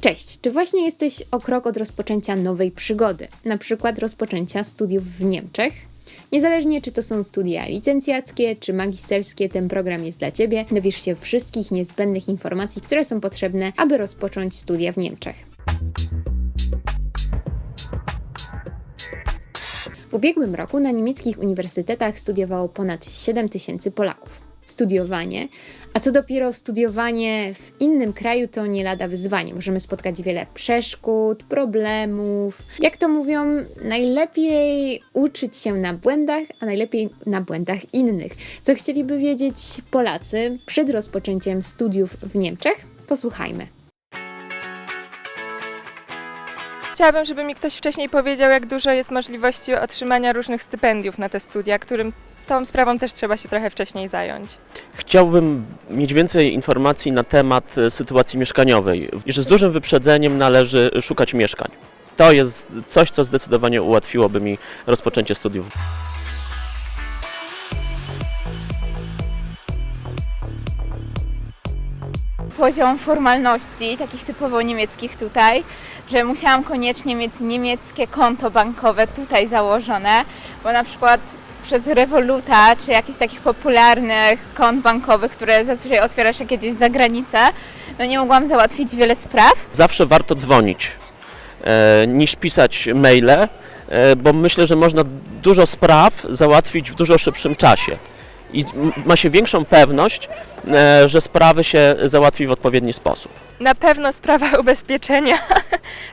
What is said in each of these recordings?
Cześć, czy właśnie jesteś o krok od rozpoczęcia nowej przygody, na przykład rozpoczęcia studiów w Niemczech? Niezależnie czy to są studia licencjackie czy magisterskie, ten program jest dla Ciebie. Dowiesz się wszystkich niezbędnych informacji, które są potrzebne, aby rozpocząć studia w Niemczech. W ubiegłym roku na niemieckich uniwersytetach studiowało ponad 7 tysięcy Polaków. Studiowanie, a co dopiero studiowanie w innym kraju to nie lada wyzwanie. Możemy spotkać wiele przeszkód, problemów. Jak to mówią, najlepiej uczyć się na błędach, a najlepiej na błędach innych. Co chcieliby wiedzieć Polacy przed rozpoczęciem studiów w Niemczech? Posłuchajmy. Chciałabym, żeby mi ktoś wcześniej powiedział, jak dużo jest możliwości otrzymania różnych stypendiów na te studia, którym tą sprawą też trzeba się trochę wcześniej zająć. Chciałbym mieć więcej informacji na temat e, sytuacji mieszkaniowej i że z dużym wyprzedzeniem należy szukać mieszkań. To jest coś, co zdecydowanie ułatwiłoby mi rozpoczęcie studiów. poziom formalności, takich typowo niemieckich tutaj, że musiałam koniecznie mieć niemieckie konto bankowe tutaj założone, bo na przykład przez Revoluta, czy jakichś takich popularnych kont bankowych, które zazwyczaj otwiera się kiedyś za granicę, no nie mogłam załatwić wiele spraw. Zawsze warto dzwonić e, niż pisać maile, e, bo myślę, że można dużo spraw załatwić w dużo szybszym czasie. I ma się większą pewność, e, że sprawy się załatwi w odpowiedni sposób. Na pewno sprawa ubezpieczenia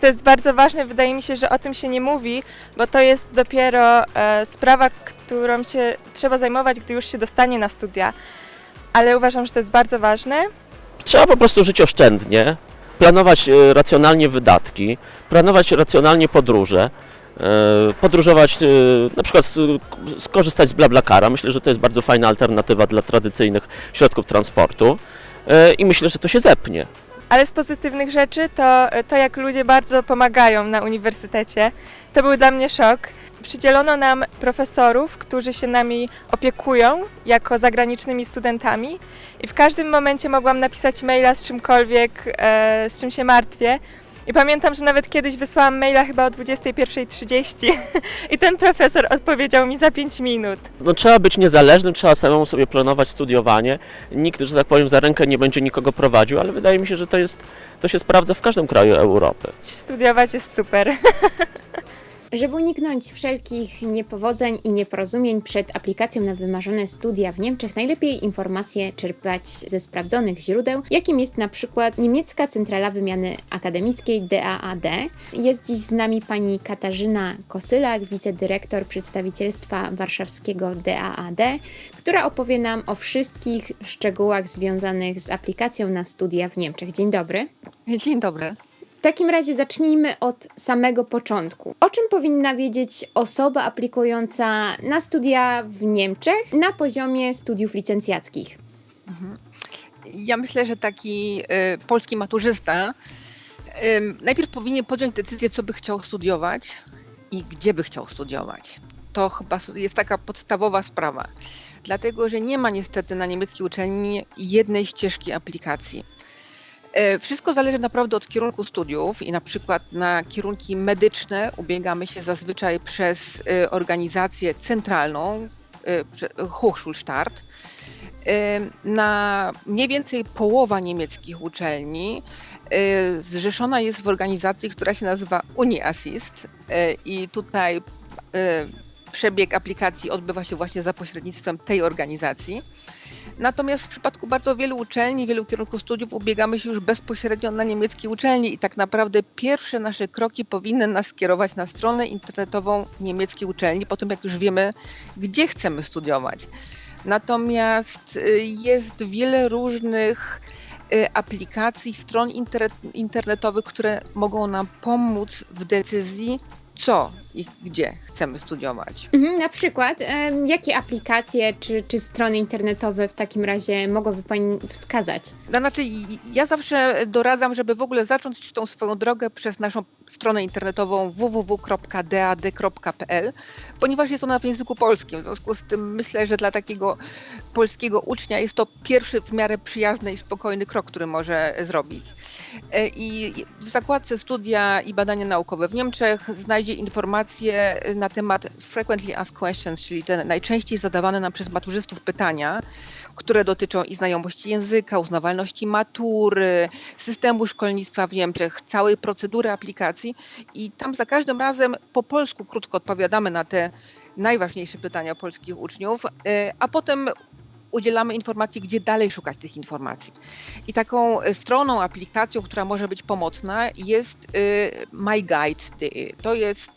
to jest bardzo ważne. Wydaje mi się, że o tym się nie mówi, bo to jest dopiero e, sprawa, którą się trzeba zajmować, gdy już się dostanie na studia. Ale uważam, że to jest bardzo ważne. Trzeba po prostu żyć oszczędnie, planować e, racjonalnie wydatki, planować racjonalnie podróże, podróżować, e, na przykład skorzystać z BlaBlaCara. Myślę, że to jest bardzo fajna alternatywa dla tradycyjnych środków transportu e, i myślę, że to się zepnie. Ale z pozytywnych rzeczy to, to jak ludzie bardzo pomagają na uniwersytecie. To był dla mnie szok. Przydzielono nam profesorów, którzy się nami opiekują jako zagranicznymi studentami i w każdym momencie mogłam napisać maila z czymkolwiek, e, z czym się martwię. I pamiętam, że nawet kiedyś wysłałam maila chyba o 21.30 i ten profesor odpowiedział mi za 5 minut. No, trzeba być niezależnym, trzeba samemu sobie planować studiowanie. Nikt, że tak powiem, za rękę nie będzie nikogo prowadził, ale wydaje mi się, że to, jest, to się sprawdza w każdym kraju Europy. Studiować jest super. Żeby uniknąć wszelkich niepowodzeń i nieporozumień przed aplikacją na wymarzone studia w Niemczech, najlepiej informacje czerpać ze sprawdzonych źródeł, jakim jest na przykład Niemiecka Centrala Wymiany Akademickiej DAAD. Jest dziś z nami pani Katarzyna Kosylak, wicedyrektor przedstawicielstwa warszawskiego DAAD, która opowie nam o wszystkich szczegółach związanych z aplikacją na studia w Niemczech. Dzień dobry. Dzień dobry. W takim razie zacznijmy od samego początku. O czym powinna wiedzieć osoba aplikująca na studia w Niemczech na poziomie studiów licencjackich? Ja myślę, że taki y, polski maturzysta y, najpierw powinien podjąć decyzję, co by chciał studiować i gdzie by chciał studiować. To chyba jest taka podstawowa sprawa. Dlatego, że nie ma niestety na niemieckiej uczelni jednej ścieżki aplikacji. E, Wszystko zależy naprawdę od kierunku studiów i na przykład na kierunki medyczne ubiegamy się zazwyczaj przez e, organizację centralną, e, Hochschulstart. Na mniej więcej połowa niemieckich uczelni zrzeszona jest w organizacji, która się nazywa UniAssist i tutaj przebieg aplikacji odbywa się właśnie za pośrednictwem tej organizacji. Natomiast w przypadku bardzo wielu uczelni, wielu kierunków studiów ubiegamy się już bezpośrednio na niemieckie uczelnie i tak naprawdę pierwsze nasze kroki powinny nas skierować na stronę internetową niemieckiej uczelni, po tym jak już wiemy, gdzie chcemy studiować. Natomiast y, jest wiele różnych y, aplikacji, stron internet, internetowych, które mogą nam pomóc w decyzji, co i gdzie chcemy studiować. Mhm, na przykład, jakie aplikacje czy, czy strony internetowe w takim razie mogłaby Pani wskazać? Znaczy, ja zawsze doradzam, żeby w ogóle zacząć tą swoją drogę przez naszą stronę internetową www.dad.pl, ponieważ jest ona w języku polskim. W związku z tym myślę, że dla takiego polskiego ucznia jest to pierwszy w miarę przyjazny i spokojny krok, który może zrobić. E, I w zakładce studia i badania naukowe w Niemczech znajdzie informacje na temat frequently asked questions, czyli te najczęściej zadawane nam przez maturzystów pytania, które dotyczą i znajomości języka, uznawalności matury, systemu szkolnictwa w Niemczech, całej procedury aplikacji. I tam za każdym razem po polsku krótko odpowiadamy na te najważniejsze pytania polskich uczniów, e, a potem udzielamy informacji, gdzie dalej szukać tych informacji. I taką e, stroną, aplikacją, która może być pomocna jest e, myguide.de. To jest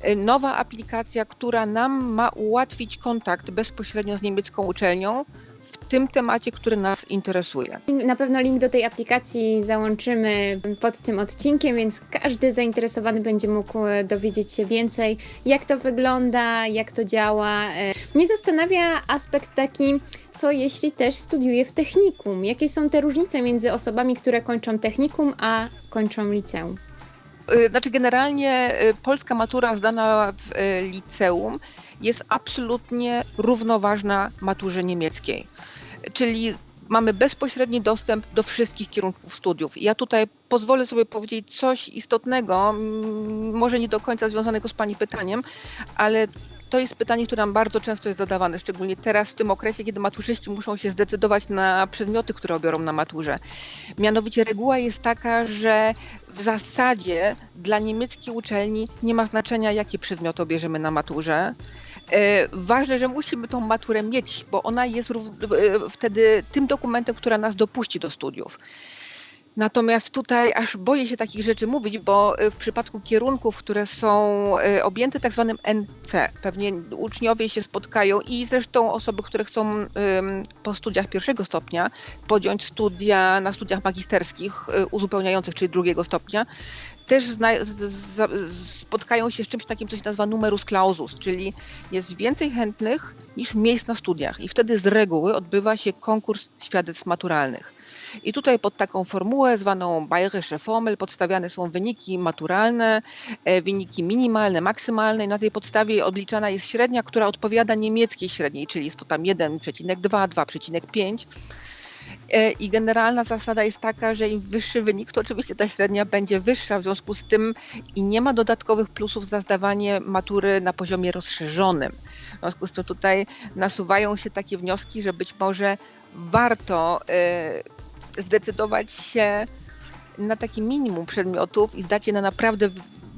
e, nowa aplikacja, która nam ma ułatwić kontakt bezpośrednio z niemiecką uczelnią w tym temacie, który nas interesuje. Na pewno link do tej aplikacji załączymy pod tym odcinkiem, więc każdy zainteresowany będzie mógł dowiedzieć się więcej, jak to wygląda, jak to działa. Mnie zastanawia aspekt taki, co jeśli też studiuje w technikum? Jakie są te różnice między osobami, które kończą technikum, a kończą liceum? Y, Znaczy generalnie y, polska matura zdana w y, liceum jest absolutnie równoważna maturze niemieckiej. Czyli mamy bezpośredni dostęp do wszystkich kierunków studiów. Ja tutaj pozwolę sobie powiedzieć coś istotnego, może nie do końca związanego z Pani pytaniem, ale to jest pytanie, które nam bardzo często jest zadawane, szczególnie teraz w tym okresie, kiedy maturzyści muszą się zdecydować na przedmioty, które obiorą na maturze. Mianowicie reguła jest taka, że w zasadzie dla niemieckiej uczelni nie ma znaczenia, jakie przedmioty obierzemy na maturze. E, Ważne, że musimy tą maturę mieć, bo ona jest e, wtedy tym dokumentem, która nas dopuści do studiów. Natomiast tutaj aż boję się takich rzeczy mówić, bo e, w przypadku kierunków, które są e, objęte tak zwanym NC, pewnie uczniowie się spotkają i zresztą osoby, które chcą po studiach pierwszego stopnia podjąć studia na studiach magisterskich e, uzupełniających, czyli drugiego stopnia, też spotkają się z czymś takim, co się nazywa numerus clausus, czyli jest więcej chętnych niż miejsc na studiach i wtedy z reguły odbywa się konkurs świadectw maturalnych. I tutaj pod taką formułę zwaną Bayerische Formel podstawiane są wyniki maturalne, e, wyniki minimalne, maksymalne na tej podstawie odliczana jest średnia, która odpowiada niemieckiej średniej, czyli jest to tam 1,2, 2,5. E, I generalna zasada jest taka, że im wyższy wynik, to oczywiście ta średnia będzie wyższa, w związku z tym i nie ma dodatkowych plusów za zdawanie matury na poziomie rozszerzonym. W związku z tym tutaj nasuwają się takie wnioski, że być może warto e, zdecydować się na takie minimum przedmiotów i zdać je na naprawdę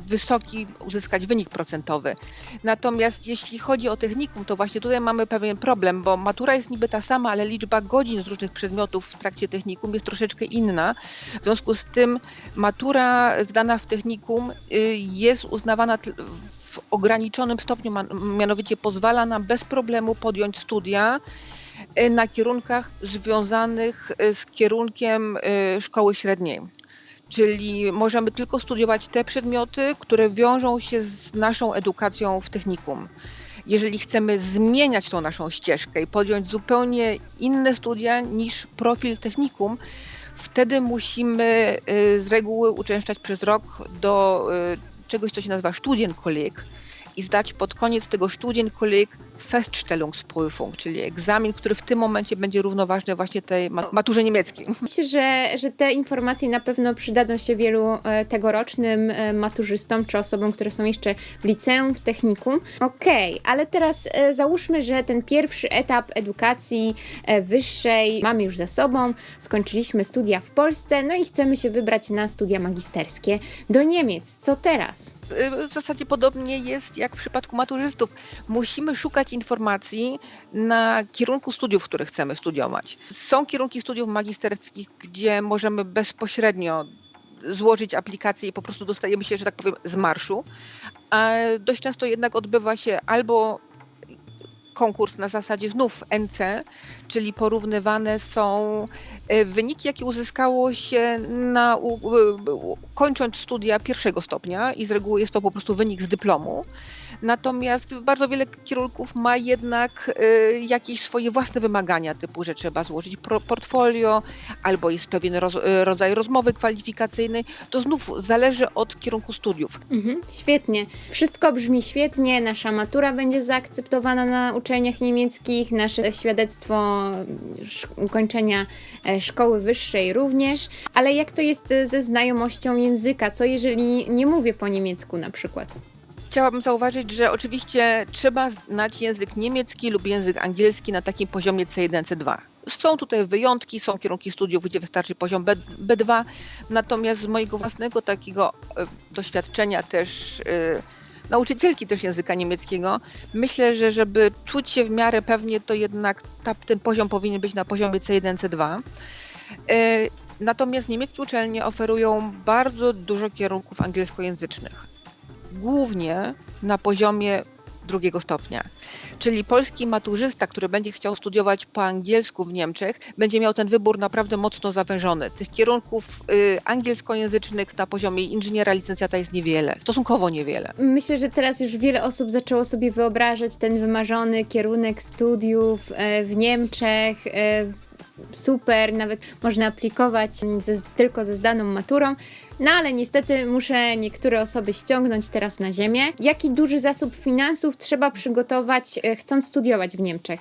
wysoki, uzyskać wynik procentowy. Natomiast jeśli chodzi o technikum, to właśnie tutaj mamy pewien problem, bo matura jest niby ta sama, ale liczba godzin z różnych przedmiotów w trakcie technikum jest troszeczkę inna. W związku z tym matura zdana w technikum y, jest uznawana w ograniczonym stopniu, mianowicie pozwala nam bez problemu podjąć studia na kierunkach związanych y, z kierunkiem y, szkoły średniej. Czyli możemy tylko studiować te przedmioty, które wiążą się z naszą edukacją w technikum. Jeżeli chcemy zmieniać tą naszą ścieżkę i podjąć zupełnie inne studia niż profil technikum, wtedy musimy y, z reguły uczęszczać przez rok do y, czegoś, co się nazywa Studienkolleg i zdać pod koniec tego Studienkolleg Feststellungsprüfung, czyli egzamin, który w tym momencie będzie równoważny właśnie tej ma- maturze niemieckiej. Myślę, że, że te informacje na pewno przydadzą się wielu e, tegorocznym e, maturzystom czy osobom, które są jeszcze w liceum, w technikum. Okej, ale teraz e, załóżmy, że ten pierwszy etap edukacji wyższej mamy już za sobą, skończyliśmy studia w Polsce, no i chcemy się wybrać na studia magisterskie do Niemiec. Co teraz? Y, w zasadzie podobnie jest jak w przypadku maturzystów. Musimy szukać informacji na kierunku studiów, które chcemy studiować. Są kierunki studiów magisterskich, gdzie możemy bezpośrednio złożyć aplikację i po prostu dostajemy się, że tak powiem, z marszu, a dość często jednak odbywa się albo konkurs na zasadzie znów NC, czyli porównywane są e, wyniki, jakie uzyskało się na, u, u, kończąc studia pierwszego stopnia i z reguły jest to po prostu wynik z dyplomu. Natomiast bardzo wiele kierunków ma jednak y, jakieś swoje własne wymagania, typu, że trzeba złożyć pro, portfolio, albo jest pewien roz, y, rodzaj rozmowy kwalifikacyjnej. To znów zależy od kierunku studiów. Mhm, świetnie. Wszystko brzmi świetnie. Nasza matura będzie zaakceptowana na uczelniach niemieckich, nasze świadectwo ukończenia e, szkoły wyższej również. Ale jak to jest e, ze znajomością języka? Co jeżeli nie mówię po niemiecku na przykład? Chciałabym zauważyć, że oczywiście trzeba znać język niemiecki lub język angielski na takim poziomie C1, C2. Są tutaj wyjątki, są kierunki studiów, gdzie wystarczy poziom B, B2, natomiast z mojego własnego takiego e, doświadczenia też e, nauczycielki też języka niemieckiego, myślę, że żeby czuć się w miarę pewnie, to jednak ta, ten poziom powinien być na poziomie C1, C2. E, Natomiast niemieckie uczelnie oferują bardzo dużo kierunków angielskojęzycznych głównie na poziomie drugiego stopnia. Czyli polski maturzysta, który będzie chciał studiować po angielsku w Niemczech, będzie miał ten wybór naprawdę mocno zawężony. Tych kierunków y, angielskojęzycznych na poziomie inżyniera, licencjata jest niewiele, stosunkowo niewiele. Myślę, że teraz już wiele osób zaczęło sobie wyobrażać ten wymarzony kierunek studiów e, w Niemczech. E, Super, nawet można aplikować ze, tylko ze zdaną maturą. No ale niestety muszę niektóre osoby ściągnąć teraz na ziemię. Jaki duży zasób finansów trzeba przygotować, e, chcąc studiować w Niemczech?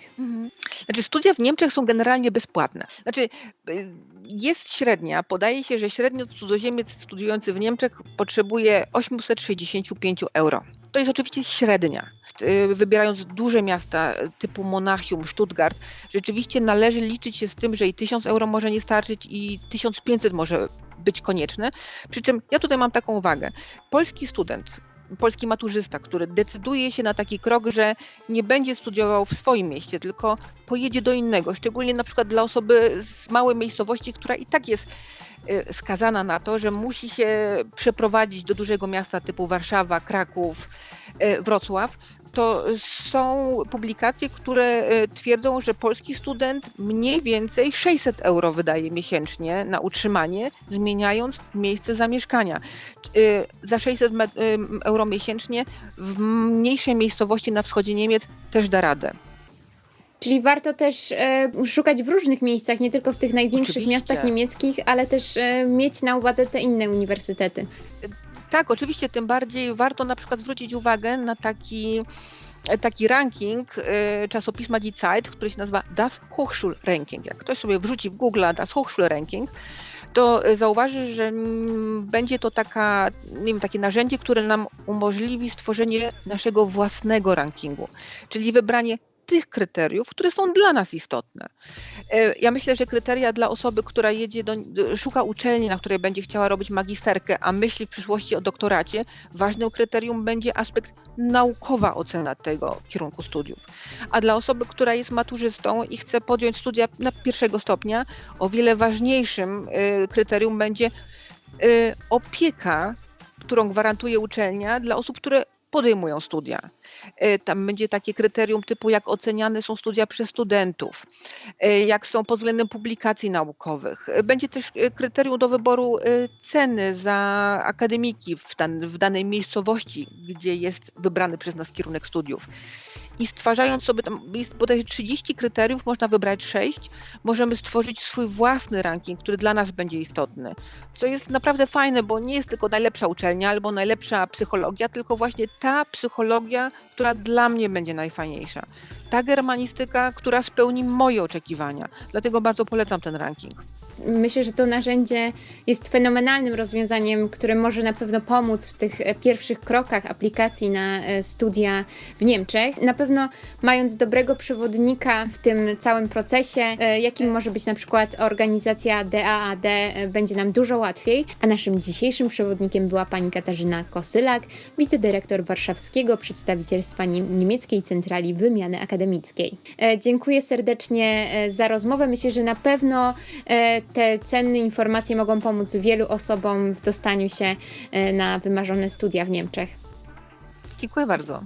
Znaczy studia w Niemczech są generalnie bezpłatne. Znaczy y, jest średnia, podaje się, że średnio cudzoziemiec studiujący w Niemczech potrzebuje 865 euro. To jest oczywiście średnia. Y, Wybierając duże miasta y, typu Monachium, Stuttgart, rzeczywiście należy liczyć się z tym, że i 1000 euro może nie starczyć i 1500 może być konieczne. Przy czym ja tutaj mam taką uwagę. Polski student, polski maturzysta, który decyduje się na taki krok, że nie będzie studiował w swoim mieście, tylko pojedzie do innego, szczególnie na przykład dla osoby z małej miejscowości, która i tak jest y, skazana na to, że musi się przeprowadzić do dużego miasta typu Warszawa, Kraków, y, Wrocław, to są publikacje, które y, twierdzą, że polski student mniej więcej 600 euro wydaje miesięcznie na utrzymanie, zmieniając miejsce zamieszkania. Y, Za 600 me- y, euro miesięcznie w mniejszej miejscowości na wschodzie Niemiec też da radę. Czyli warto też e, szukać w różnych miejscach, nie tylko w tych największych Oczywiście. miastach niemieckich, ale też e, mieć na uwadze te inne uniwersytety. Tak, oczywiście, tym bardziej warto na przykład zwrócić uwagę na taki, taki ranking y, czasopisma Die Zeit, który się nazywa Das Hochschulranking. Jak ktoś sobie wrzuci w Google Das Hochschulranking, to y, zauważy, że mm, będzie to taka, nie wiem, takie narzędzie, które nam umożliwi stworzenie naszego własnego rankingu, czyli wybranie tych kryteriów, które są dla nas istotne. E, Ja myślę, że kryteria dla osoby, która jedzie do, szuka uczelni, na której będzie chciała robić magisterkę, a myśli w przyszłości o doktoracie, ważnym kryterium będzie aspekt naukowa ocena tego kierunku studiów. A dla osoby, która jest maturzystą i chce podjąć studia na pierwszego stopnia, o wiele ważniejszym e, kryterium będzie e, opieka, którą gwarantuje uczelnia dla osób, które podejmują studia. E, Tam będzie takie kryterium typu, jak oceniane są studia przez studentów, e, jak są pod względem publikacji naukowych. E, Będzie też kryterium do wyboru ceny za akademiki w, dan, w danej miejscowości, gdzie jest wybrany przez nas kierunek studiów. I stwarzając sobie tam, jest bodajże 30 kryteriów, można wybrać 6, możemy stworzyć swój własny ranking, który dla nas będzie istotny. Co jest naprawdę fajne, bo nie jest tylko najlepsza uczelnia albo najlepsza psychologia, tylko właśnie ta psychologia, która dla mnie będzie najfajniejsza. Ta germanistyka, która spełni moje oczekiwania. Dlatego bardzo polecam ten ranking. Myślę, że to narzędzie jest fenomenalnym rozwiązaniem, które może na pewno pomóc w tych e, pierwszych krokach aplikacji na e, studia w Niemczech. Na pewno mając dobrego przewodnika w tym całym procesie, e, jakim może być na przykład organizacja DAAD, będzie nam dużo łatwiej. A naszym dzisiejszym przewodnikiem była pani Katarzyna Kosylak, wicedyrektor warszawskiego przedstawicielstwa nie- niemieckiej centrali wymiany akademickiej. E, Dziękuję serdecznie e, za rozmowę. Myślę, że na pewno e, te cenne informacje mogą pomóc wielu osobom w dostaniu się na wymarzone studia w Niemczech. Dziękuję bardzo.